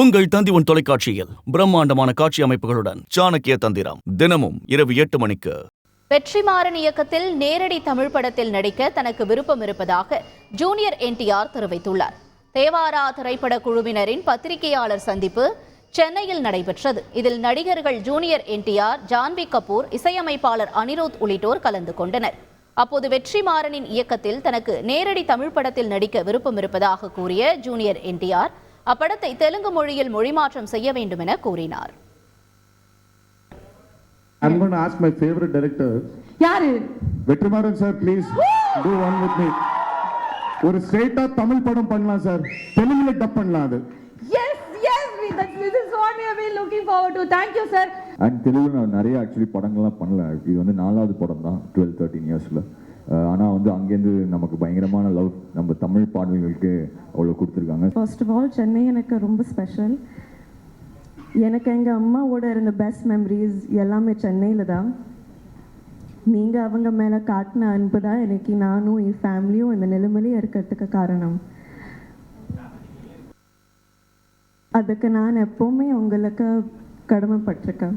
உங்கள் தந்தி உன் தொலைக்காட்சியில் பிரம்மாண்டமான காட்சி அமைப்புகளுடன் சாணக்கிய தந்திரம் தினமும் இரவு எட்டு மணிக்கு. வெற்றிமாறன் இயக்கத்தில் நேரடி தமிழ் படத்தில் நடிக்க தனக்கு விருப்பம் இருப்பதாக ஜூனியர் என்டிஆர் தெரிவித்துள்ளார். தேவாரா திரைப்பட குழுவினரின் பத்திரிகையாளர் சந்திப்பு சென்னையில் நடைபெற்றது. இதில் நடிகர்கள் ஜூனியர் என்டிஆர் ஜான்வி கபூர் இசையமைப்பாளர் அனிருத் உள்ளிட்டோர் கலந்து கொண்டனர். அப்போது வெற்றிமாறனின் இயக்கத்தில் தனக்கு நேரடி தமிழ் படத்தில் நடிக்க விருப்பம் இருப்பதாக கூறிய ஜூனியர் என்டிஆர் அப்படத்தை தெலுங்கு மொழியில் மொழிமாற்றம் செய்ய வேண்டும் என கூறினார். I'm going to ask my favorite director, யாரு? Vetrimaran sir, please do one with me. ஒரு ஸ்ட்ரெயிட்டா தமிழ் படம் பண்ணலாம் சார். தெலுங்குல டப் பண்ணலாம் அது. Yes yes this is what we have been looking forward to. Thank you sir. And Telugu நான் நிறைய ஆக்சுவலி படங்கள்லாம் பண்ணல. இது வந்து நாலாவது படம் தான் டுவெல் தேர்ட்டின் இயர்ஸில் ஆனால் வந்து அங்கேருந்து நமக்கு பயங்கரமான லவ் நம்ம தமிழ் பாடல்களுக்கு அவ்வளோ கொடுத்துருக்காங்க. ஃபர்ஸ்ட் ஆஃப் ஆல் சென்னை எனக்கு ரொம்ப ஸ்பெஷல் எனக்கு எங்கள் அம்மாவோட இருந்த பெஸ்ட் மெமரிஸ் எல்லாமே சென்னையில் தான். நீங்கள் அவங்க மேலே காட்டின அன்பு தான் எனக்கு நானும் என் ஃபேமிலியும் இந்த நிலைமையிலே இருக்கிறதுக்கு காரணம். அதுக்கு நான் எப்போவுமே உங்களுக்கு கடமைப்பட்டிருக்கேன்.